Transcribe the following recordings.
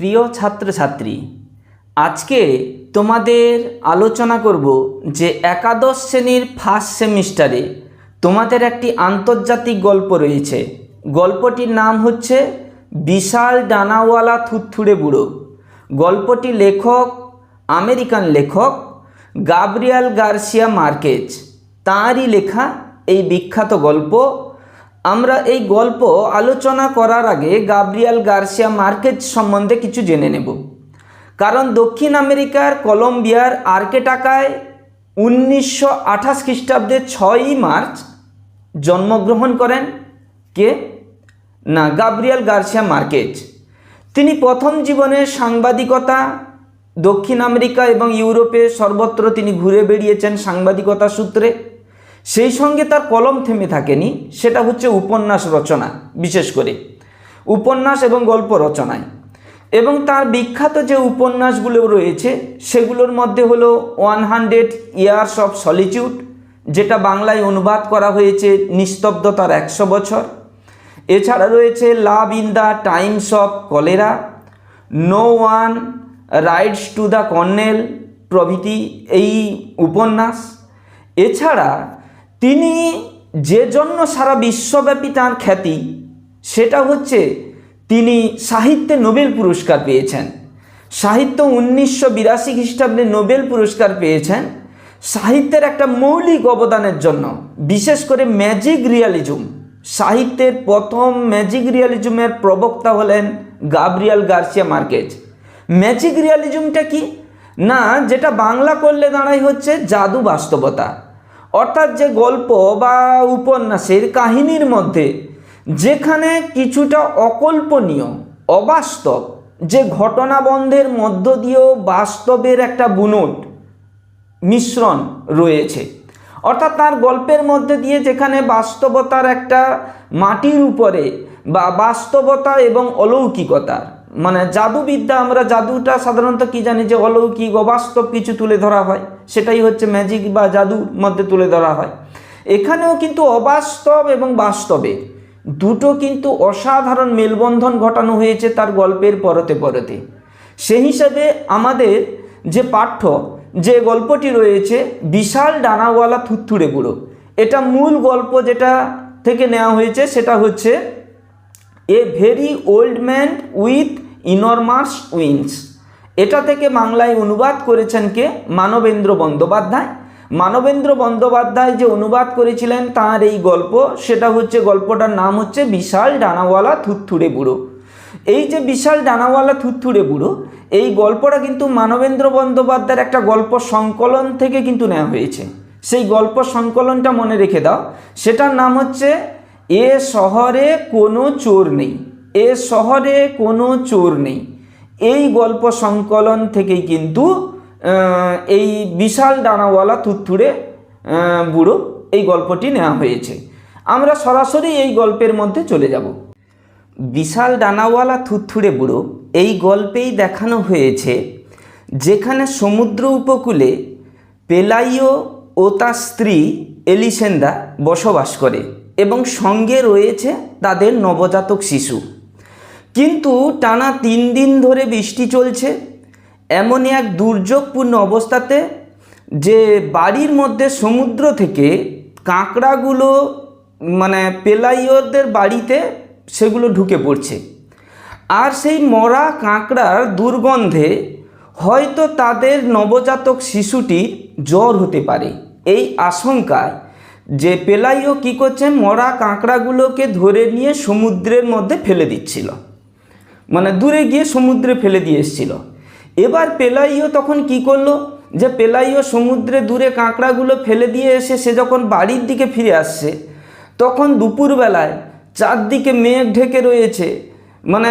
প্রিয় ছাত্রছাত্রী, আজকে তোমাদের আলোচনা করব যে একাদশ শ্রেণির ফার্স্ট সেমিস্টারে তোমাদের একটি আন্তর্জাতিক গল্প রয়েছে। গল্পটির নাম হচ্ছে বিশাল ডানাওয়ালা থুতথুড়ে বুড়ো। গল্পটি লেখক, আমেরিকান লেখক গাব্রিয়াল গার্সিয়া মার্কেজ। তাঁরই লেখা এই বিখ্যাত গল্প আমরা এই গল্প আলোচনা করার আগে গাব্রিয়াল গার্সিয়া মার্কেজ সম্বন্ধে কিছু জেনে নেব। কারণ দক্ষিণ আমেরিকার কলম্বিয়ার আর্কেটাকায় উনিশশো আঠাশ খ্রিস্টাব্দে ছয়ই মার্চ জন্মগ্রহণ করেন কে? না, গাব্রিয়াল গার্সিয়া মার্কেজ। তিনি প্রথম জীবনে সাংবাদিকতা, দক্ষিণ আমেরিকা এবং ইউরোপে সর্বত্র তিনি ঘুরে বেড়িয়েছেন সাংবাদিকতা সূত্রে। সেই সঙ্গে তার কলম থেমে থাকেনি, সেটা হচ্ছে উপন্যাস রচনা, বিশেষ করে। উপন্যাস এবং গল্প রচনায়। এবং তার বিখ্যাত যে উপন্যাসগুলো রয়েছে, সেগুলোর মধ্যে হলো one hundred years of solitude, যেটা বাংলায় অনুবাদ করা হয়েছে নিস্তব্ধতার একশো বছর। এছাড়া রয়েছে love in the times of cholera, no one writes to the colonel প্রভৃতি এই উপন্যাস। এছাড়া তিনি যে জন্য সারা বিশ্বব্যাপী তাঁর খ্যাতি, সেটা হচ্ছে তিনি সাহিত্যে নোবেল পুরস্কার পেয়েছেন। সাহিত্য উনিশশো বিরাশি খ্রিস্টাব্দে নোবেল পুরস্কার পেয়েছেন। সাহিত্যের একটা মৌলিক অবদানের জন্য, বিশেষ করে ম্যাজিক রিয়ালিজম। সাহিত্যের প্রথম ম্যাজিক রিয়ালিজমের প্রবক্তা হলেন গাব্রিয়াল গার্সিয়া মার্কেজ। ম্যাজিক রিয়ালিজমটা কি? না, যেটা বাংলা করলে দাঁড়াই হচ্ছে জাদু বাস্তবতা। অর্থাৎ যে গল্প বা উপন্যাসের কাহিনীর মধ্যে, যেখানে কিছুটা অকল্পনীয়, অবাস্তব যে ঘটনাবন্ধের মধ্য দিয়েও বাস্তবের একটা বুনট, মিশ্রণ রয়েছে। অর্থাৎ তার গল্পের মধ্যে দিয়ে যেখানে বাস্তবতার একটা মাটির উপরে বা বাস্তবতা এবং অলৌকিকতার মানে জাদুবিদ্যা আমরা জাদুটা সাধারণত কি জানি যে অলৌকিক, অবাস্তব কিছু তুলে ধরা হয়। সেটাই হচ্ছে ম্যাজিক বা জাদুর মধ্যে তুলে ধরা হয়। এখানেও কিন্তু অবাস্তব এবং বাস্তবে। দুটো কিন্তু অসাধারণ মেলবন্ধন ঘটানো হয়েছে তার গল্পের পরতে পরতে। সেই হিসাবে আমাদের যে পাঠ্য, যে গল্পটি রয়েছে, বিশাল ডানাওয়ালা থুত্থুড়ে বুড়ো এটা মূল গল্প যেটা থেকে নেওয়া হয়েছে, সেটা হচ্ছে a very old man with enormous wings এটা থেকে বাংলায় অনুবাদ করেছেন কে? মানবেন্দ্র বন্দ্যোপাধ্যায়। মানবেন্দ্র বন্দ্যোপাধ্যায় যে অনুবাদ করেছিলেন তার এই গল্প, সেটা হচ্ছে গল্পটার নাম হচ্ছে বিশাল ডানাওয়ালা থুত্থুড়ে বুড়ো। এই যে বিশাল ডানাওয়ালা থুত্থুড়ে বুড়ো, এই গল্পটা কিন্তু মানবেন্দ্র বন্দ্যোপাধ্যায়ের একটা গল্প সংকলন থেকে কিন্তু নেওয়া হয়েছে। সেই গল্প সংকলনটা মনে রেখে দাও। সেটার নাম হচ্ছে এ শহরে কোনো চোর নেই এ শহরে কোনো চোর নেই। এই গল্প সংকলন থেকেই কিন্তু এই বিশাল ডানাওয়ালা আহ, বুড়ো এই গল্পটি নেওয়া হয়েছে। আমরা সরাসরি এই গল্পের মধ্যে চলে যাব। বিশাল ডানাওয়ালা থুত্থুড়ে বুড়ো এই গল্পেই দেখানো হয়েছে যেখানে সমুদ্র উপকূলে পেলাইও ও তার স্ত্রী এলিসেন্দা বসবাস করে। এবং সঙ্গে রয়েছে তাদের নবজাতক শিশু। কিন্তু টানা তিন দিন ধরে বৃষ্টি চলছে। এমনই এক দুর্যোগপূর্ণ অবস্থাতে যে বাড়ির মধ্যে সমুদ্র থেকে কাঁকড়াগুলো মানে পেলাইয়দের বাড়িতে সেগুলো ঢুকে পড়ছে। আর সেই মরা কাঁকড়ার দুর্গন্ধে হয়তো তাদের নবজাতক শিশুটির জ্বর হতে পারে। এই আশঙ্কায় যে পেলাইও কী করছে মরা কাঁকড়াগুলোকে ধরে নিয়ে সমুদ্রের মধ্যে ফেলে দিচ্ছিল। মানে দূরে গিয়ে সমুদ্রে ফেলে দিয়ে এসেছিল। এবার পেলাইও তখন কি করল যে পেলাইও সমুদ্রে দূরে কাঁকড়াগুলো ফেলে দিয়ে এসে সে যখন বাড়ির দিকে ফিরে আসছে, তখন দুপুরবেলায় চারদিকে মেঘ ঢেকে রয়েছে। মানে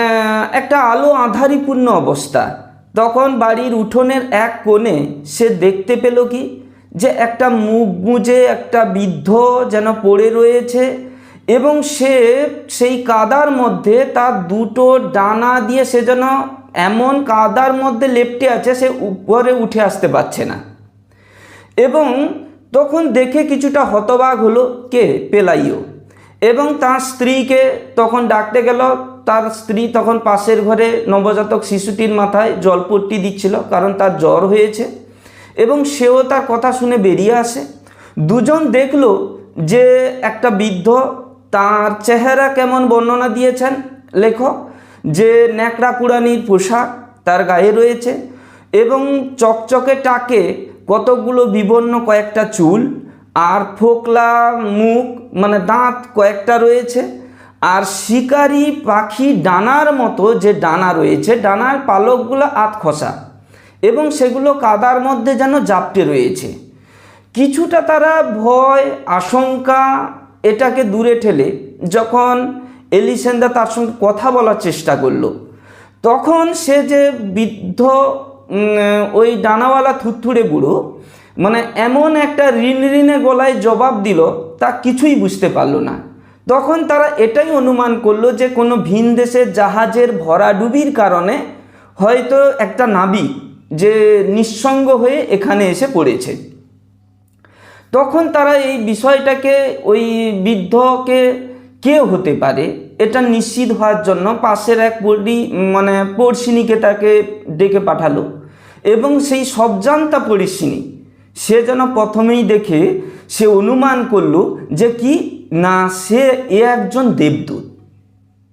একটা আলো আধারিপূর্ণ অবস্থা। তখন বাড়ির উঠোনের এক কোণে সে দেখতে পেল কি? যে একটা মুখ গুঁজে, একটা বৃদ্ধ যেন পড়ে রয়েছে এবং সে সেই কাদার মধ্যে তার দুটো ডানা দিয়ে সে যেন এমন কাদার মধ্যে লেপটে আছে, সে উপরে উঠে আসতে পারছে না। এবং তখন দেখে কিছুটা হতবাক হলো, কে? পেলাইও। এবং তার স্ত্রীকে তখন ডাকতে গেল। তার স্ত্রী তখন পাশের ঘরে নবজাতক শিশুটির মাথায় জলপট্টি দিচ্ছিল, কারণ তার জ্বর হয়েছে। এবং সেও তার কথা শুনে বেরিয়ে আসে। দুজন দেখল যে একটা বৃদ্ধ তার চেহারা কেমন বর্ণনা দিয়েছেন। লেখক, যে ন্যাকড়া কুড়ানির পোশাক তার গায়ে রয়েছে এবং চকচকে টাকে কতগুলো বিবর্ণ কয়েকটা চুল আর ফোকলা মুখ মানে দাঁত কয়েকটা রয়েছে। আর শিকারি পাখি ডানার মতো যে ডানা রয়েছে, ডানার পালকগুলো আত খসা এবং সেগুলো কাদার মধ্যে যেন জাপটে রয়েছে। কিছুটা তারা ভয়, আশঙ্কা, এটাকে দূরে ঠেলে যখন এলিসেন্দা তার সঙ্গে কথা বলার চেষ্টা করল, তখন সে যে বৃদ্ধ ওই ডানাওয়ালা থুতথুড়ে বুড়ো মানে এমন একটা ঋণ ঋণে গলায় জবাব দিল, তা কিছুই বুঝতে পারল না। তখন তারা এটাই অনুমান করল যে কোনো ভিন দেশের জাহাজের ভরাডুবির কারণে হয়তো একটা নাবিক যে নিঃসঙ্গ হয়ে এখানে এসে পড়েছে। তখন তারা এই বিষয়টাকে, ওই বৃদ্ধকে কে হতে পারে? এটা নিশ্চিত হওয়ার জন্য পাশের এক পড়ি মানে পড়শিনীকে তাকে ডেকে পাঠালো। এবং সেই সবজান্তা পড়শিনী, সে যেন প্রথমেই দেখে, সে অনুমান করল যে কি? না, সে, এ একজন দেবদূত।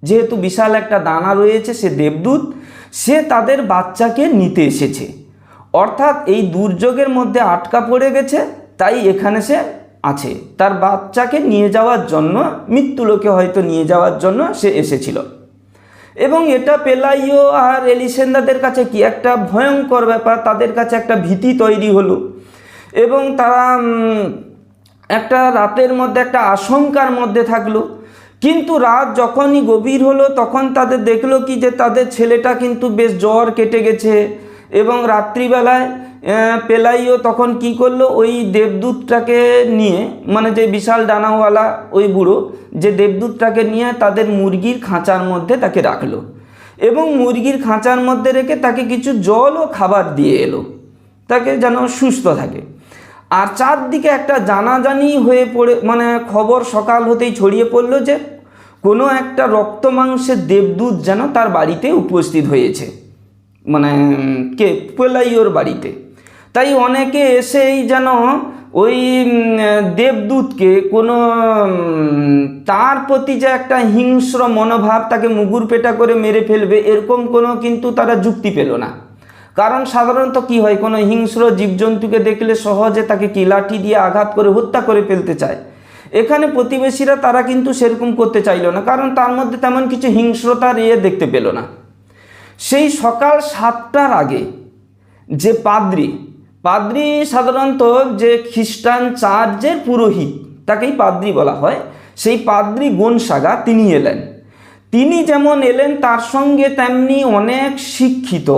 যেহেতু বিশাল একটা দানা রয়েছে, সে দেবদূত সে তাদের বাচ্চাকে নিতে এসেছে। অর্থাৎ এই দুর্যোগের মধ্যে আটকা পড়ে গেছে, তাই এখানে সে আছে। তার বাচ্চাকে নিয়ে যাওয়ার জন্য মৃত্যুলোকে হয়তো নিয়ে যাওয়ার জন্য সে এসেছিল। এবং এটা পেলাইও আর এলিসেন্দাদের কাছে কি একটা ভয়ঙ্কর ব্যাপার, তাদের কাছে একটা ভীতি তৈরি হলো। এবং তারা একটা রাতের মধ্যে, একটা আশঙ্কার মধ্যে থাকল। কিন্তু রাত যখনই গভীর হলো, তখন তাদের দেখল কি যে তাদের ছেলেটা কিন্তু বেশ জ্বর কেটে গেছে। এবং রাত্রিবেলায় পেলাইও তখন কি করল, ওই দেবদূতটাকে নিয়ে মানে যে বিশাল ডানাওয়ালা ওই বুড়ো, যে দেবদূতটাকে নিয়ে তাদের মুরগির খাঁচার মধ্যে তাকে রাখল। এবং মুরগির খাঁচার মধ্যে রেখে তাকে কিছু জল ও খাবার দিয়ে এলো। তাকে যেন সুস্থ থাকে। আর চারদিকে একটা জানাজানি হয়ে পড়ে মানে খবর সকাল হতেই ছড়িয়ে পড়ল যে কোনো একটা রক্ত মাংসের দেবদূত যেন তার বাড়িতে উপস্থিত হয়েছে। মানে কে? পেলাইওর বাড়িতে। তাই অনেকে এসেই যেন ওই দেবদূতকে কোনো তার প্রতি যে একটা হিংস্র মনোভাব তাকে মুগুর পেটা করে মেরে ফেলবে, এরকম কোনো কিন্তু তারা যুক্তি পেল না। কারণ সাধারণত কি হয়, কোনো হিংস্র জীবজন্তুকে দেখলে সহজে তাকে কি লাঠি দিয়ে আঘাত করে, হত্যা করে ফেলতে চায়। এখানে প্রতিবেশীরা তারা কিন্তু সেরকম করতে চাইলো না, কারণ তার মধ্যে তেমন কিছু হিংস্রতার ইয়ে দেখতে পেল না। সেই সকাল সাতটার আগে যে পাদ্রি পাদ্রি সাধারণত যে খ্রিস্টান চার্চের পুরোহিত, তাকেই পাদ্রি বলা হয়, সেই পাদ্রি গোনসাগা তিনি এলেন। তিনি যেমন এলেন, তার সঙ্গে তেমনি অনেক শিক্ষিত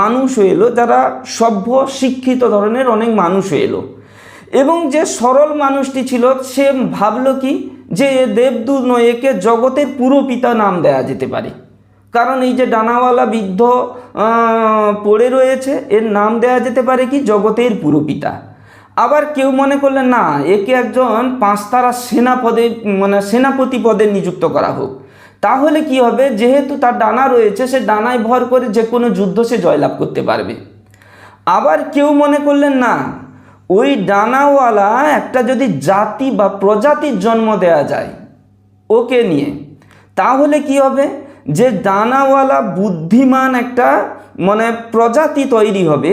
মানুষ এলো, যারা সভ্য, শিক্ষিত ধরনের অনেক মানুষ এলো। এবং যে সরল মানুষটি ছিল, সে ভাবলো কি যে এ দেবদূত নয় একে জগতের পুরো পিতা নাম দেয়া যেতে পারে। কারণ এই যে ডানাওয়ালা বৃদ্ধ পড়ে রয়েছে, এর নাম দেয়া যেতে পারে কি জগতের পুরো পিতা। আবার কেউ মনে করলেন, না, একে একজন পাঁচতারা সেনাপদে মানে সেনাপতি পদে নিযুক্ত করা হোক। তাহলে কি হবে? যেহেতু তার ডানা রয়েছে, সে ডানায় ভর করে যে কোনো যুদ্ধ সে জয়লাভ করতে পারবে। আবার কেউ মনে করলেন, না, ওই ডানাওয়ালা একটা যদি জাতি বা প্রজাতির জন্ম দেয়া যায় ওকে নিয়ে, তাহলে কি হবে? যে ডানাওয়ালা বুদ্ধিমান একটা মানে প্রজাতি তৈরি হবে,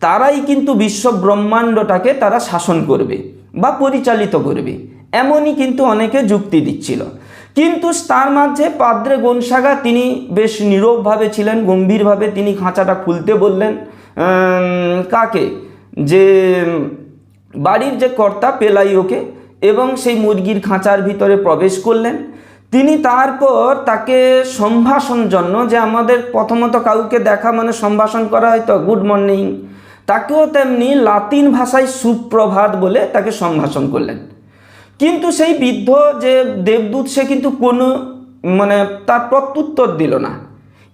তারাই কিন্তু বিশ্ব ব্রহ্মাণ্ডটাকে তারা শাসন করবে বা পরিচালিত করবে। এমনই কিন্তু অনেকে যুক্তি দিচ্ছিল। কিন্তু তার মাঝে পাদ্রে গনসাগা তিনি বেশ নীরবভাবে ছিলেন, গম্ভীরভাবে তিনি খাঁচাটা খুলতে বললেন কাকে? যে, বাড়ির যে কর্তা পেলাইওকে এবং সেই মুরগির খাঁচার ভিতরে প্রবেশ করলেন। তিনি তারপর তাকে সম্ভাষণ জন্য যে আমাদের প্রথমত কাউকে দেখা মানে সম্ভাষণ করা হয়তো গুড মর্নিং, তাকেও তেমনি লাতিন ভাষায় সুপ্রভাত বলে তাকে সম্ভাষণ করলেন। কিন্তু সেই বৃদ্ধ যে দেবদূত, সে কিন্তু কোনো মানে তার প্রত্যুত্তর দিল না।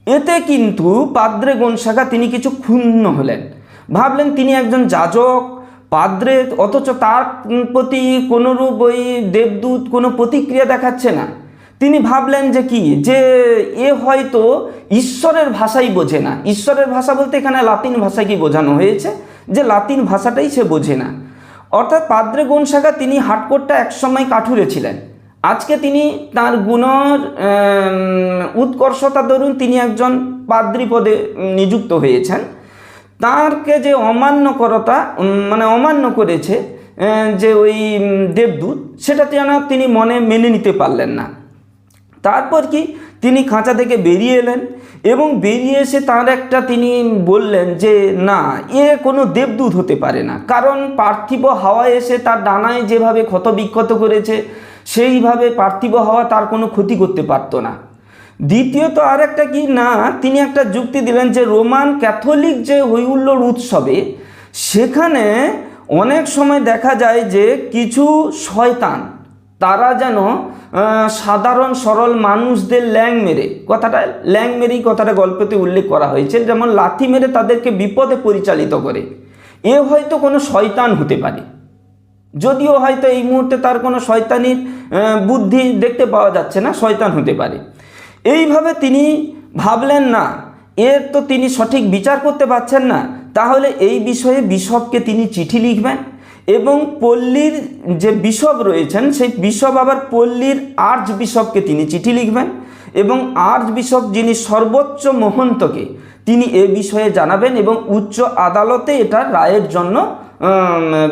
এতে কিন্তু পাদ্রে গনসাগা তিনি কিছু ক্ষুণ্ণ হলেন। ভাবলেন তিনি একজন যাজক, পাদ্রে, অথচ তার প্রতি কোনোরূপ ওই দেবদূত কোনো প্রতিক্রিয়া দেখাচ্ছে না। তিনি ভাবলেন যে কি, যে এ হয়তো ঈশ্বরের ভাষাই বোঝে না। ঈশ্বরের ভাষা বলতে এখানে লাতিন ভাষাকে বোঝানো হয়েছে? যে লাতিন ভাষাটাই সে বোঝে না। অর্থাৎ পাদ্রে গনসাগা তিনি হাটকোটটা একসময় কাঠুরে ছিলেন। আজকে তিনি তার গুণর উৎকর্ষতা দরুন তিনি একজন পাদ্রী পদে নিযুক্ত হয়েছেন। তারকে যে অমান্যকরতা মানে অমান্য করেছে যে ওই দেবদূত সেটা যেন তিনি মনে মেনে নিতে পারলেন না। তারপর কি? তিনি খাঁচা থেকে বেরিয়ে এলেন এবং বেরিয়ে এসে তার একটা তিনি বললেন যে, না, এ কোনো দেবদূত হতে পারে না। কারণ পার্থিব হাওয়ায় এসে তার ডানায় যেভাবে ক্ষত বিক্ষত করেছে, সেইভাবে পার্থিব হাওয়া তার কোনো ক্ষতি করতে পারতো না। দ্বিতীয়ত আর একটা কি, না, তিনি একটা যুক্তি দিলেন যে, রোমান ক্যাথলিক যে হৈহুল্লোর উৎসবে, সেখানে অনেক সময় দেখা যায় যে কিছু শয়তান তারা যেন সাধারণ সরল মানুষদের ল্যাং মেরে, কথাটা ল্যাং মেরেই কথাটা গল্পতে উল্লেখ করা হয়েছে, যেমন লাথি মেরে তাদেরকে বিপদে পরিচালিত করে। এ হয়তো কোনো শয়তান হতে পারে। যদিও হয়তো এই মুহূর্তে তার কোনো শয়তানির বুদ্ধি দেখতে পাওয়া যাচ্ছে না, শয়তান হতে পারে। এইভাবে তিনি ভাবলেন না, এর তো তিনি সঠিক বিচার করতে পারছেন না, তাহলে এই বিষয়ে বিশপকে তিনি চিঠি লিখবেন? এবং পল্লীর যে বিশপ রয়েছেন, সেই বিশপ আবার পল্লীর আর্চ বিশপকে তিনি চিঠি লিখবেন এবং আর্চ বিশপ যিনি সর্বোচ্চ মহন্তকে, তিনি এ বিষয়ে জানাবেন এবং উচ্চ আদালতে এটা রায়ের জন্য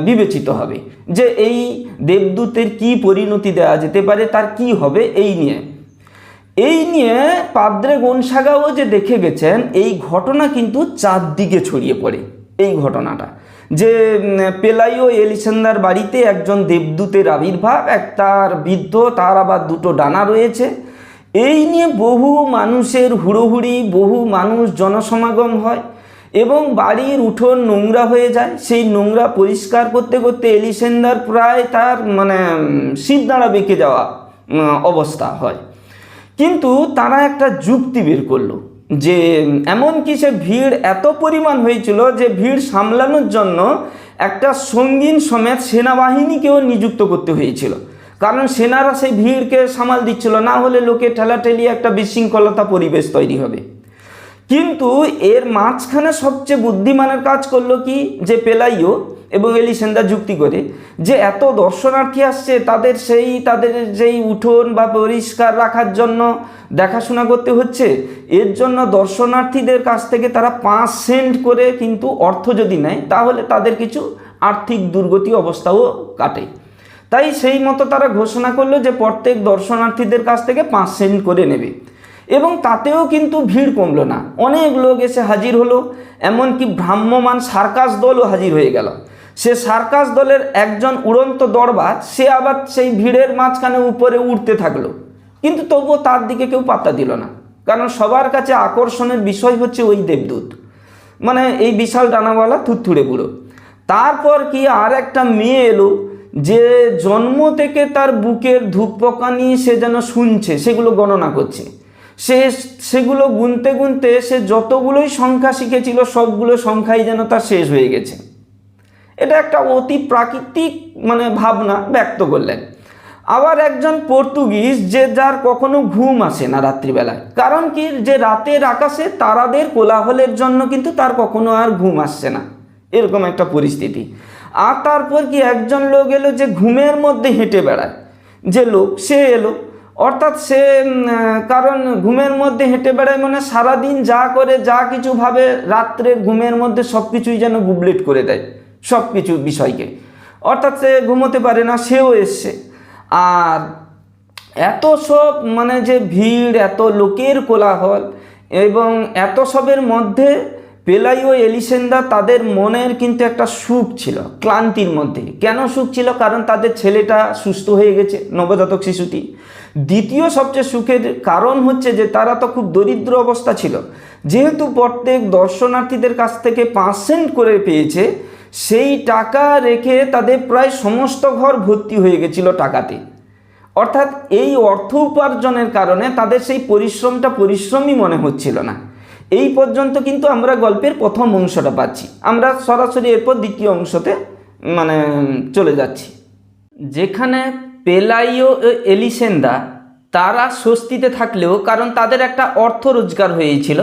বিবেচিত হবে যে এই দেবদূতের কি পরিণতি দেওয়া যেতে পারে, তার কি হবে, এই নিয়ে। এই নিয়ে পাদ্রে গনসাগাও যে দেখে গেছেন, এই ঘটনা কিন্তু চারদিকে ছড়িয়ে পড়ে, এই ঘটনাটা। যে পেলাইও এলিসেন্দার বাড়িতে একজন দেবদূতের আবির্ভাব, এক তার বৃদ্ধ, তার আবার দুটো ডানা রয়েছে। এই নিয়ে বহু মানুষের হুড়োহুড়ি, বহু মানুষ জনসমাগম হয় এবং বাড়ির উঠোন নোংরা হয়ে যায়। সেই নোংরা পরিষ্কার করতে করতে এলিসেন্দার প্রায় তার মানে দাঁড়া বেঁকে যাওয়া অবস্থা হয়। কিন্তু তারা একটা যুক্তি বের করল। যে এমনকি সে ভিড় এত পরিমাণ হয়েছিল যে ভিড় সামলানোর জন্য একটা সঙ্গীন সমেত সেনাবাহিনীকেও নিযুক্ত করতে হয়েছিল। কারণ সেনারা সেই ভিড়কে সামাল দিচ্ছিল, না হলে লোকে ঠেলাঠেলি একটা বিশৃঙ্খলতা পরিবেশ তৈরি হবে। কিন্তু এর মাঝখানে সবচেয়ে বুদ্ধিমানের কাজ করল কি? যে পেলাইও এবং এলিসেন্দা যুক্তি করে যে এত দর্শনার্থী আসছে, তাদের সেই, তাদের যেই উঠোন বা পরিষ্কার রাখার জন্য দেখাশোনা করতে হচ্ছে, এর জন্য দর্শনার্থীদের কাছ থেকে তারা পাঁচ সেন্ট করে কিন্তু অর্থ যদি নেয়, তাহলে তাদের কিছু আর্থিক দুর্গতি অবস্থাও কাটে। তাই সেই মতো তারা ঘোষণা করল যে প্রত্যেক দর্শনার্থীদের কাছ থেকে পাঁচ সেন্ট করে নেবে। এবং তাতেও কিন্তু ভিড় কমলো না। অনেক লোক এসে হাজির হলো, এমনকি ভ্রাম্যমান সার্কাস দলও হাজির হয়ে গেল। সে সার্কাস দলের একজন উড়ন্ত দরবার, সে আবার সেই ভিড়ের মাঝখানে উপরে উঠতে থাকল। কিন্তু তবুও তার দিকে কেউ পাত্তা দিল না। কারণ সবার কাছে আকর্ষণের বিষয় হচ্ছে ওই দেবদূত। মানে এই বিশাল ডানাওয়ালা থুতথুড়ে বুড়ো। তারপর কি আর একটা মেয়ে এলো যে জন্ম থেকে তার বুকের ধূপকানি সে যেন শুনছে, সেগুলো গণনা করছে। সে সেগুলো গুনতে গুনতে সে যতগুলোই সংখ্যা শিখেছিল, সবগুলো সংখ্যাই যেন তার শেষ হয়ে গেছে। এটা একটা অতি প্রাকৃতিক মানে ভাবনা ব্যক্ত করলেন। আবার একজন পর্তুগিজ যে যার কখনো ঘুম আসে না রাত্রিবেলায়। কারণ কি? যে রাতের আকাশে তারাদের কোলাহলের জন্য কিন্তু তার কখনো আর ঘুম আসছে না। এরকম একটা পরিস্থিতি। আর তারপর কি? একজন লোক এলো যে ঘুমের মধ্যে হেঁটে বেড়ায়। যে লোক, সে এলো। অর্থাৎ সে কারণ ঘুমের মধ্যে হেঁটে বেড়ায় মানে সারাদিন যা করে, যা কিছু ভাবে রাত্রের ঘুমের মধ্যে সব কিছুই যেন গুবলেট করে দেয়। সব কিছু বিষয়কে। অর্থাৎ সে ঘুমোতে পারে না, সেও এসছে। আর এত সব মানে যে ভিড়, এত লোকের কোলাহল এবং এত সবের মধ্যে পেলাইও এলিসেন্দা তাদের মনের কিন্তু একটা সুখ ছিল, ক্লান্তির মধ্যে। কেন সুখ ছিল? কারণ তাদের ছেলেটা সুস্থ হয়ে গেছে, নবজাতক শিশুটি। দ্বিতীয় সবচেয়ে সুখের কারণ হচ্ছে যে তারা তো খুব দরিদ্র অবস্থা ছিল। যেহেতু প্রত্যেক দর্শনার্থীদের কাছ থেকে পার্সেন্ট করে পেয়েছে সেই টাকা রেখে তাদের প্রায় সমস্ত ঘর ভর্তি হয়ে গেছিল টাকাতে। অর্থাৎ এই অর্থ উপার্জনের কারণে তাদের সেই পরিশ্রমটা পরিশ্রমই মনে হচ্ছিল না। এই পর্যন্ত কিন্তু আমরা গল্পের প্রথম অংশটা পাচ্ছি। আমরা সরাসরি এরপর দ্বিতীয় অংশতে মানে চলে যাচ্ছি। যেখানে পেলাইও এলিসেন্দা তারা স্বস্তিতে থাকলেও কারণ তাদের একটা অর্থ রোজগার হয়েছিল।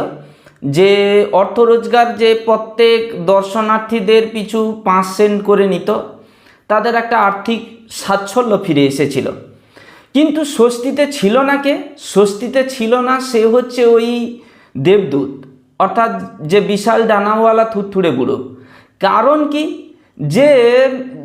যে অর্থ রোজগার যে প্রত্যেক দর্শনার্থীদের পিছু পাঁচ সেন্ট করে নিত, তাদের একটা আর্থিক সাচ্ছল্য ফিরে এসেছিল। কিন্তু স্বস্তিতে ছিল না কে? স্বস্তিতে ছিল না সে হচ্ছে ওই দেবদূত, অর্থাৎ যে বিশাল ডানাওয়ালা থুতথুড়ে বুড়ো। কারণ কি? যে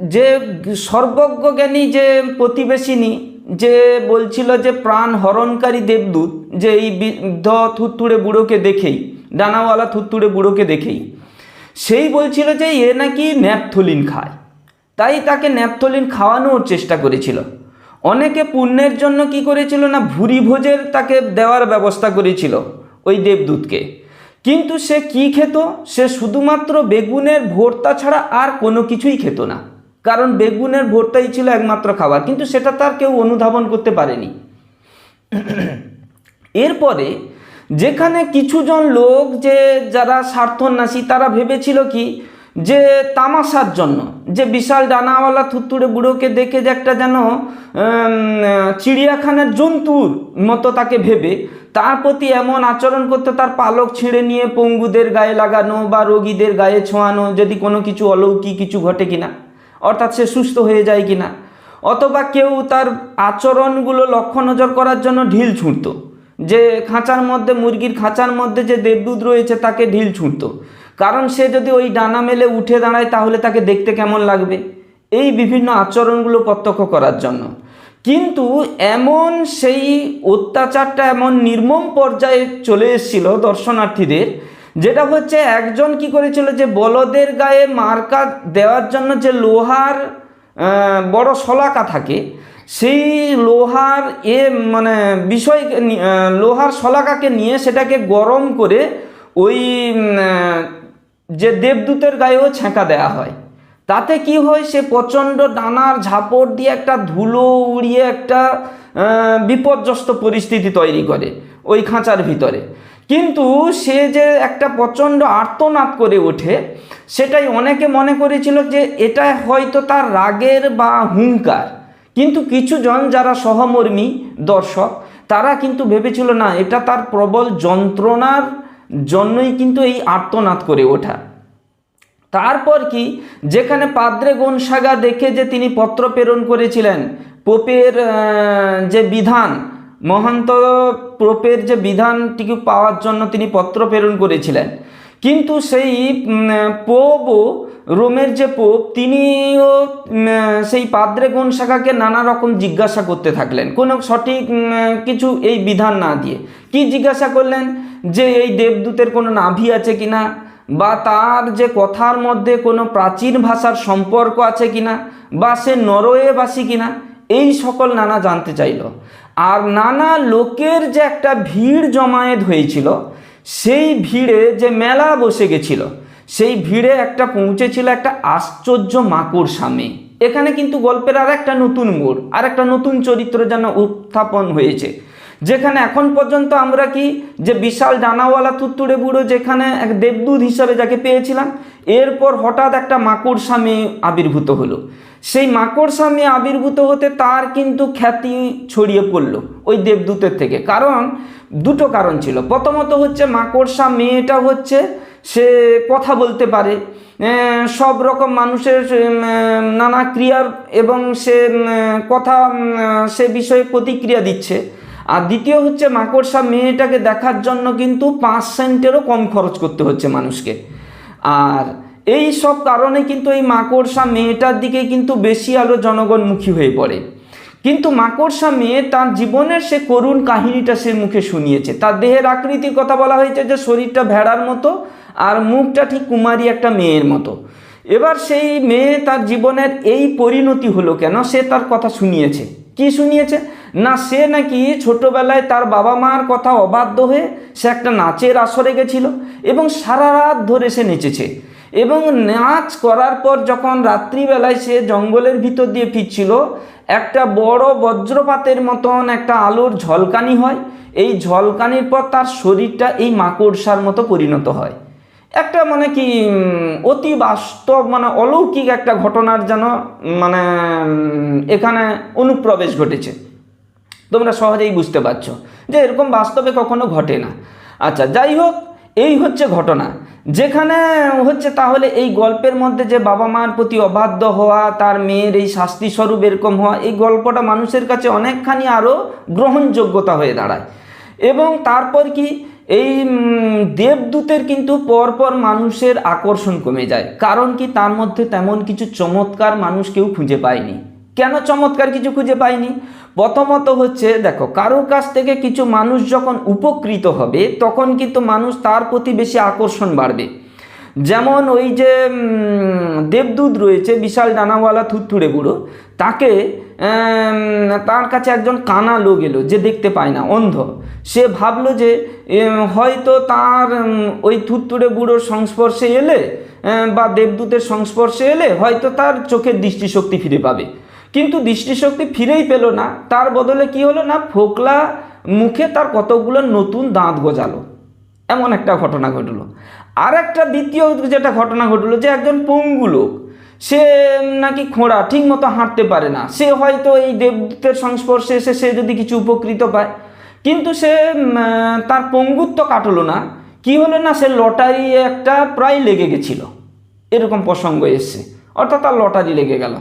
যে সর্বজ্ঞ জ্ঞানী যে প্রতিবেশিনী, যে বলছিল যে প্রাণ হরণকারী দেবদূত, যে এই বৃদ্ধ থুতথুড়ে বুড়োকে দেখেই ডানাওয়ালা থুতথুড়ে বুড়োকে দেখেই। সেই বলছিল যে এ নাকি ন্যাপথলিন খায়। তাই তাকে ন্যাপথলিন খাওয়ানোর চেষ্টা করেছিল। অনেকে পুণ্যের জন্য কি করেছিল না ভুরি ভোজের তাকে দেওয়ার ব্যবস্থা করেছিল ওই দেবদূতকে। কিন্তু সে কি খেত? সে শুধুমাত্র বেগুনের ভর্তা ছাড়া আর কোনো কিছুই খেত না। কারণ বেগুনের ভর্তাই ছিল একমাত্র খাবার, কিন্তু সেটা তার কেউ অনুধাবন করতে পারেনি। এরপরে যেখানে কিছুজন লোক যে যারা স্বার্থন্যাসী, তারা ভেবেছিল কি যে তামাশার জন্য, যে বিশাল ডানাওয়ালা থুত্তুড়ে বুড়োকে দেখে যে একটা যেন চিড়িয়াখানার জন্তুর মতো তাকে ভেবে, তার প্রতি এমন আচরণ করতে তার পালক ছিঁড়ে নিয়ে পঙ্গুদের গায়ে লাগানো বা রোগীদের গায়ে ছোঁয়ানো, যদি কোনো কিছু অলৌকিক কিছু ঘটে কিনা, অর্থাৎ সে সুস্থ হয়ে যায় কিনা, অথবা কেউ তার আচরণগুলো লক্ষ্য নজর করার জন্য ঢিল ছুঁড়তো। যে খাঁচার মধ্যে, মুরগির খাঁচার মধ্যে যে দেবদূত রয়েছে, তাকে ঢিল ছুঁড়তো। কারণ সে যদি ওই ডানা মেলে উঠে দাঁড়ায়, তাহলে তাকে দেখতে কেমন লাগবে? এই বিভিন্ন আচরণগুলো প্রত্যক্ষ করার জন্য। কিন্তু এমন সেই অত্যাচারটা এমন নির্মম পর্যায়ে চলে এসেছিল দর্শনার্থীদের, যেটা হচ্ছে একজন কি করেছিল যে বলদের গায়ে মার্কা দেওয়ার জন্য যে লোহার বড় শলাকা থাকে সেই লোহার এ মানে বিষয় লোহার শলাকাকে নিয়ে সেটাকে গরম করে ওই যে দেবদূতের গায়েও ছেঁকা দেয়া হয়। তাতে কি হয়, সে প্রচণ্ড ডানার ঝাপড় দিয়ে একটা ধুলো উড়িয়ে একটা বিপর্যস্ত পরিস্থিতি তৈরি করে ওই খাঁচার ভিতরে। কিন্তু সে যে একটা প্রচণ্ড আর্তনাদ করে ওঠে, সেটাই অনেকে মনে করেছিল যে এটা হয়তো তার রাগের বা হুঙ্কার। কিন্তু কিছুজন যারা সহমর্মী দর্শক, তারা কিন্তু ভেবেছিল, না, এটা তার প্রবল যন্ত্রণার জন্যই কিন্তু এই আর্তনাদ করে ওঠা। তারপর কি? যেখানে পাদ্রে গনসাগা দেখে যে তিনি পত্র প্রেরণ করেছিলেন, পোপের যে বিধান, মহান্ত পোপের যে বিধানটিকে পাওয়ার জন্য তিনি পত্র প্রেরণ করেছিলেন। কিন্তু সেই পোপও, রোমের যে পোপ, তিনিও সেই পাদ্রে শাখাকে নানা রকম জিজ্ঞাসা করতে থাকলেন। কোনো সঠিক কিছু এই বিধান না দিয়ে। কি জিজ্ঞাসা করলেন? যে এই দেবদূতের কোনো নাভি আছে কিনা? বা তার যে কথার মধ্যে কোনো প্রাচীন ভাষার সম্পর্ক আছে কিনা? বা সে নরওয়েবাসী কিনা? এই সকল নানা জানতে চাইল। আর নানা লোকের যে একটা ভিড় জমায়েত হয়েছিল সেই ভিড়ে যে মেলা বসে গেছিল, সেই ভিড়ে একটা পৌঁছেছিল একটা আশ্চর্য মাকুর সামনে এখানে কিন্তু গল্পের আর একটা নতুন মোড় আর একটা নতুন চরিত্র যেন উত্থাপন হয়েছে। যেখানে এখন পর্যন্ত আমরা কি যে বিশাল ডানাওয়ালা তুত্তুড়ে বুড়ো যেখানে এক দেবদূত হিসাবে যাকে পেয়েছিলাম, এরপর হঠাৎ একটা মাকড় স্বামী আবির্ভূত হলো। সেই মাকড় স্বামী আবির্ভূত হতে তার কিন্তু খ্যাতি ছড়িয়ে পড়ল ওই দেবদূতের থেকে। কারণ দুটো কারণ ছিল। প্রথমত হচ্ছে মাকড়সা, মেয়েটা হচ্ছে সে কথা বলতে পারে। সব রকম মানুষের নানা ক্রিয়ার এবং সে কথা সে বিষয়ে প্রতিক্রিয়া দিচ্ছে। আর দ্বিতীয় হচ্ছে মাকড়সা, মেয়েটাকে দেখার জন্য কিন্তু পাঁচ সেন্টেরও কম খরচ করতে হচ্ছে মানুষকে। আর এই সব কারণে কিন্তু এই মাকড়সা, মেয়েটার দিকে কিন্তু বেশি আলো জনগণমুখী হয়ে পড়ে। কিন্তু মাকড়সা মেয়ে তার জীবনের সে করুণ কাহিনীটা সে মুখে শুনিয়েছে। তার দেহের আকৃতির কথা বলা হয়েছে যে শরীরটা ভেড়ার মতো আর মুখটা ঠিক কুমারী একটা মেয়ের মতো। এবার সেই মেয়ে তার জীবনের এই পরিণতি হলো কেন? সে তার কথা শুনিয়েছে। কি শুনিয়েছে? না, সে নাকি ছোটবেলায় তার বাবা মার কথা অবাধ্য হয়ে সে একটা নাচের আসরে গেছিল এবং সারা রাত ধরে সে নেচেছে। এবং নাচ করার পর যখন রাত্রিবেলায় সে জঙ্গলের ভিতর দিয়ে ফিরছিল, একটা বড় বজ্রপাতের মতন একটা আলোর ঝলকানি হয়। এই ঝলকানির পর তার শরীরটা এই মাকড়সার মতো পরিণত হয়। একটা মানে কি অতি বাস্তব মানে অলৌকিক একটা ঘটনার যেন মানে এখানে অনুপ্রবেশ ঘটেছে। তোমরা সহজেই বুঝতে পারছ যে এরকম বাস্তবে কখনো ঘটে না। আচ্ছা যাই হোক এই হচ্ছে ঘটনা। যেখানে হচ্ছে তাহলে এই গল্পের মধ্যে যে বাবা মার প্রতি অবাধ্য হওয়া, তার মেয়ের এই শাস্তি স্বরূপ এরকম হওয়া, এই গল্পটা মানুষের কাছে অনেকখানি আরও গ্রহণযোগ্যতা হয়ে দাঁড়ায়। এবং তারপর কি? এই দেবদূতের কিন্তু পরপর মানুষের আকর্ষণ কমে যায়। কারণ কি? তার মধ্যে তেমন কিছু চমৎকার মানুষ কেউ খুঁজে পায়নি। কেন চমৎকার কিছু খুঁজে পায়নি? প্রথমত হচ্ছে, দেখো, কারোর কাছ থেকে কিছু মানুষ যখন উপকৃত হবে, তখন কিন্তু মানুষ তার প্রতি বেশি আকর্ষণ বাড়বে। যেমন ওই যে দেবদূত রয়েছে, বিশাল ডানাওয়ালা থুতথুড়ে বুড়ো, তাকে তার কাছে একজন কানা লোক এলো যে দেখতে পায় না, অন্ধ। সে ভাবলো যে হয়তো তার ওই থুতথুড়ে বুড়োর সংস্পর্শে এলে বা দেবদূতের সংস্পর্শে এলে হয়তো তার চোখের দৃষ্টিশক্তি ফিরে পাবে। কিন্তু দৃষ্টিশক্তি ফিরেই পেল না। তার বদলে কি হলো না? ফোকলা মুখে তার কতগুলো নতুন দাঁত গজালো। এমন একটা ঘটনা ঘটলো। আর একটা দ্বিতীয় যেটা ঘটনা ঘটলো যে একজন পঙ্গু লোক, সে নাকি খোঁড়া ঠিক মতো হাঁটতে পারে না। সে হয়তো এই দেবদূতের সংস্পর্শে এসে সে যদি কিছু উপকৃত পায়। কিন্তু সে তার পঙ্গুত্ব কাটলো না। কি হলো না? সে লটারি একটা প্রায় লেগে গেছিল। এরকম প্রসঙ্গ এসছে। অর্থাৎ তার লটারি লেগে গেল।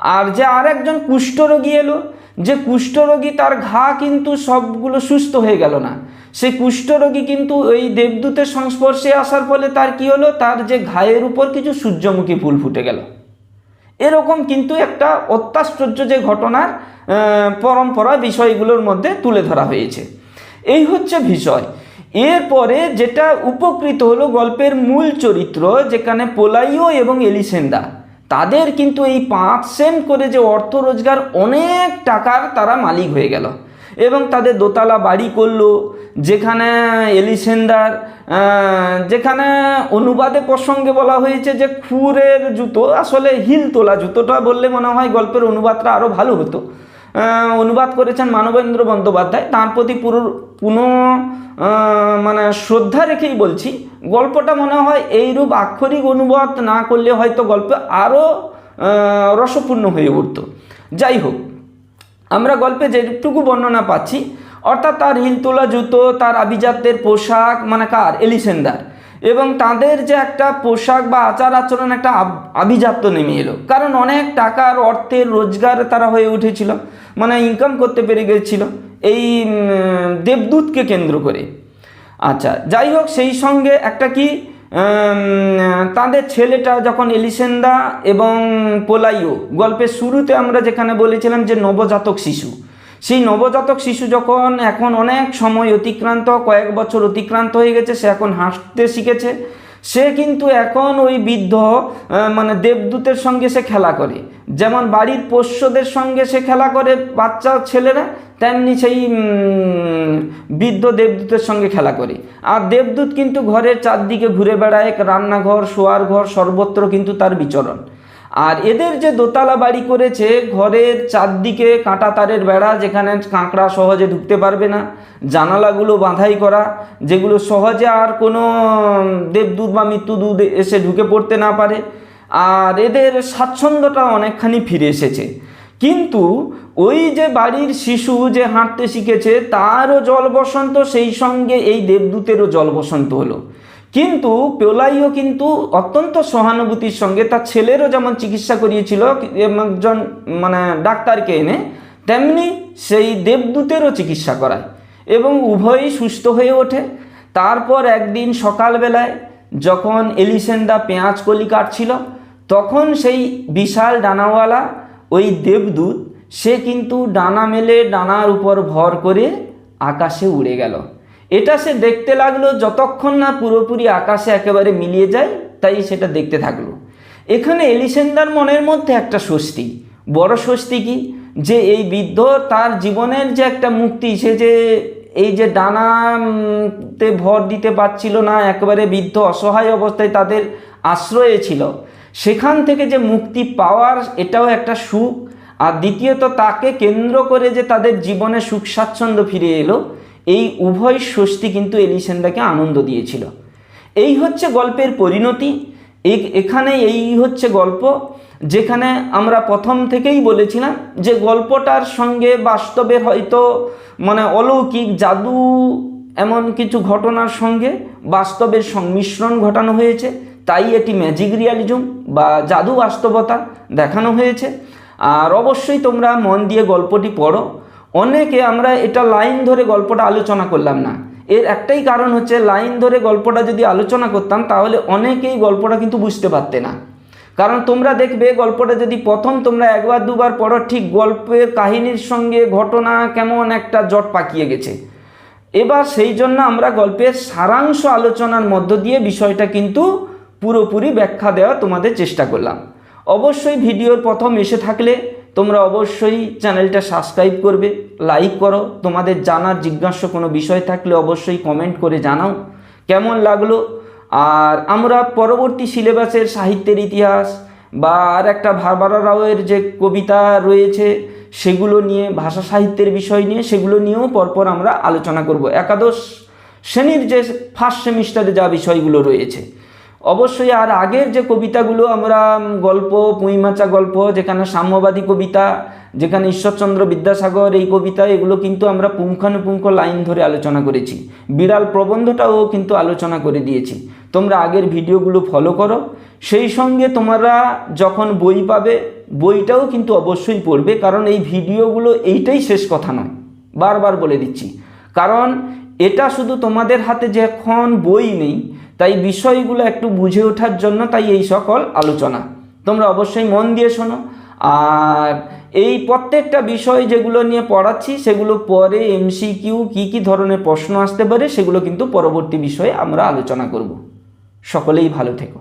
আর যে আরেকজন কুষ্ঠরোগী এলো, যে কুষ্ঠরোগী তার ঘা কিন্তু সবগুলো সুস্থ হয়ে গেল না। সেই কুষ্ঠরোগী কিন্তু ওই দেবদূতের সংস্পর্শে আসার ফলে তার কি হলো? তার যে ঘায়ের উপর কিছু সূর্যমুখী ফুল ফুটে গেল। এরকম কিন্তু একটা অত্যাশ্চর্য যে ঘটনার পরম্পরা বিষয়গুলোর মধ্যে তুলে ধরা হয়েছে। এই হচ্ছে বিষয়। এরপরে যেটা উপকৃত হলো গল্পের মূল চরিত্র, যেখানে পোলাইও এবং এলিসেন্দা তাদের কিন্তু এই পাঁচ সেন্ট করে যে অর্থ রোজগার অনেক টাকার তারা মালিক হয়ে গেল। এবং তাদের দোতলা বাড়ি করল যেখানে এলিসেন্দার আহ, যেখানে অনুবাদে প্রসঙ্গে বলা হয়েছে যে খুরের জুতো আসলে হিল তোলা জুতোটা বললে মনে হয় গল্পের অনুবাদটা আরও ভালো হতো। অনুবাদ করেছেন মানবেন্দ্র বন্দ্যোপাধ্যায়। তার প্রতি পুরো আহ, মানে শ্রদ্ধা রেখেই বলছি গল্পটা মনে হয় এইরূপ আক্ষরিক অনুবাদ না করলে হয়তো গল্প আরও রসপূর্ণ হয়ে উঠত। যাই হোক আমরা গল্পে যেটুকু বর্ণনা পাচ্ছি অর্থাৎ তার হিলতোলা জুতো তার আভিজাত্যের পোশাক মানে কার? এলিসেন্দার এবং তাদের যে একটা পোশাক বা আচার আচরণ একটা আভিজাত্য নেমে এলো। কারণ অনেক টাকার অর্থের রোজগার তারা হয়ে উঠেছিল মানে ইনকাম করতে পেরে গেছিল। এই দেবদূতকে কেন্দ্র করে। আচ্ছা যাই হোক, সেই সঙ্গে একটা কি তাদের ছেলেটা যখন এলিসেন্দা এবং পোলাইও, গল্পের শুরুতে আমরা যেখানে বলেছিলাম যে নবজাতক শিশু, সেই নবজাতক শিশু যখন এখন অনেক সময় অতিক্রান্ত, কয়েক বছর অতিক্রান্ত হয়ে গেছে, সে এখন হাসতে শিখেছে, সে কিন্তু এখন ওই বৃদ্ধ মানে দেবদূতের সঙ্গে সে খেলা করে। যেমন বাড়ির পোষ্যদের সঙ্গে সে খেলা করে বাচ্চা ছেলেরা তেমনি সেই বৃদ্ধ দেবদূতের সঙ্গে খেলা করে। আর দেবদূত কিন্তু ঘরের চারদিকে ঘুরে বেড়ায়, রান্নাঘর, শোয়ার ঘর, সর্বত্র কিন্তু তার বিচরণ। আর এদের যে দোতলা বাড়ি করেছে, ঘরের চারদিকে কাঁটা তারের বেড়া, যেখানে কাঁকড়া সহজে ঢুকতে পারবে না, জানালাগুলো বাঁধাই করা, যেগুলো সহজে আর কোনো দেবদূত বা মৃত্যুদূত এসে ঢুকে পড়তে না পারে। আর এদের স্বাচ্ছন্দ্যটা অনেকখানি ফিরে এসেছে। কিন্তু ওই যে বাড়ির শিশু যে হাঁটতে শিখেছে, তারও জল বসন্ত, সেই সঙ্গে এই দেবদূতেরও জল বসন্ত হলো। কিন্তু পেলাইও কিন্তু অত্যন্ত সহানুভূতির সঙ্গে তার ছেলেরও যেমন চিকিৎসা করিয়েছিল একজন মানে ডাক্তারকে এনে, তেমনি সেই দেবদূতেরও চিকিৎসা করায়। এবং উভয়ই সুস্থ হয়ে ওঠে। তারপর একদিন সকালবেলায় যখন এলিসেন্দা পেঁয়াজ কলি কাটছিল, তখন সেই বিশাল ডানাওয়ালা ওই দেবদূত, সে কিন্তু ডানা মেলে ডানার উপর ভর করে আকাশে উড়ে গেল। এটা সে দেখতে লাগল যতক্ষণ না পুরোপুরি আকাশে একেবারে মিলিয়ে যায়, তাই সেটা দেখতে থাকল। এখানে এলিসেন্দার মনের মধ্যে একটা স্বস্তি। বড় স্বস্তি কি? যে এই বৃদ্ধ তার জীবনের যে একটা মুক্তি, সে যে এই যে ডানাতে ভর দিতে পারছিল না, একেবারে বৃদ্ধ অসহায় অবস্থায় তাদের আশ্রয়ে ছিল সেখান থেকে যে মুক্তি পাওয়ার এটাও একটা সুখ। আর দ্বিতীয়ত তাকে কেন্দ্র করে যে তাদের জীবনে সুখ স্বাচ্ছন্দ্য ফিরে এলো, এই উভয় স্বস্তি কিন্তু এলিসেন্দাকে আনন্দ দিয়েছিল। এই হচ্ছে গল্পের পরিণতি। এখানে এই হচ্ছে গল্প, যেখানে আমরা প্রথম থেকেই বলেছিলাম যে গল্পটার সঙ্গে বাস্তবে হয়তো মানে অলৌকিক জাদু এমন কিছু ঘটনার সঙ্গে বাস্তবের সংমিশ্রণ ঘটানো হয়েছে। তাই এটি ম্যাজিক রিয়ালিজম বা জাদু বাস্তবতা দেখানো হয়েছে। আর অবশ্যই তোমরা মন দিয়ে গল্পটি পড়ো। অনেকে আমরা এটা লাইন ধরে গল্পটা আলোচনা করলাম না। এর একটাই কারণ হচ্ছে লাইন ধরে গল্পটা যদি আলোচনা করতাম তাহলে অনেকেই গল্পটা কিন্তু বুঝতে পারতে না। কারণ তোমরা দেখবে গল্পটা যদি প্রথম তোমরা একবার দুবার পড়ো, ঠিক গল্পের কাহিনীর সঙ্গে ঘটনা কেমন একটা জট পাকিয়ে গেছে। এবার সেই জন্য আমরা গল্পের সারাংশ আলোচনার মধ্য দিয়ে বিষয়টা কিন্তু পুরোপুরি ব্যাখ্যা দেওয়া তোমাদের চেষ্টা করলাম। অবশ্যই ভিডিওর প্রথম এসে থাকলে তোমরা অবশ্যই চ্যানেলটা সাবস্ক্রাইব করবে, লাইক করো। তোমাদের জানার জিজ্ঞাসা কোনো বিষয় থাকলে অবশ্যই কমেন্ট করে জানাও। কেমন লাগল? আর আমরা পরবর্তী সিলেবাসের সাহিত্যের ইতিহাস বা আর একটা ভারবারা রাওয়ের যে কবিতা রয়েছে, সেগুলো নিয়ে, ভাষা সাহিত্যের বিষয় নিয়ে, সেগুলো নিয়েও পরপর আমরা আলোচনা করব। একাদশ শ্রেণির যে ফার্স্ট সেমিস্টারে যা বিষয়গুলো রয়েছে। অবশ্যই আর আগের যে কবিতাগুলো আমরা গল্প, পুঁইমাচা গল্প, যেখানে সাম্যবাদী কবিতা, যেখানে ঈশ্বরচন্দ্র বিদ্যাসাগর এই কবিতা, এগুলো কিন্তু আমরা পুঙ্খানুপুঙ্খ লাইন ধরে আলোচনা করেছি। বিড়াল প্রবন্ধটাও কিন্তু আলোচনা করে দিয়েছি। তোমরা আগের ভিডিওগুলো ফলো করো। সেই সঙ্গে তোমরা যখন বই পাবে, বইটাও কিন্তু অবশ্যই পড়বে, কারণ এই ভিডিওগুলো এইটাই শেষ কথা নয়। বারবার বলে দিচ্ছি। কারণ এটা শুধু তোমাদের হাতে যে এখন বই নেই তাই বিষয়গুলো একটু বুঝে ওঠার জন্য তাই এই সকল আলোচনা। তোমরা অবশ্যই মন দিয়ে শোনো। আর এই প্রত্যেকটা বিষয় যেগুলো নিয়ে পড়াচ্ছি, সেগুলো পরে এমসিকিউ কী কী ধরনের প্রশ্ন আসতে পারে, সেগুলো কিন্তু পরবর্তী বিষয়ে আমরা আলোচনা করব। সকলেই ভালো থেকো।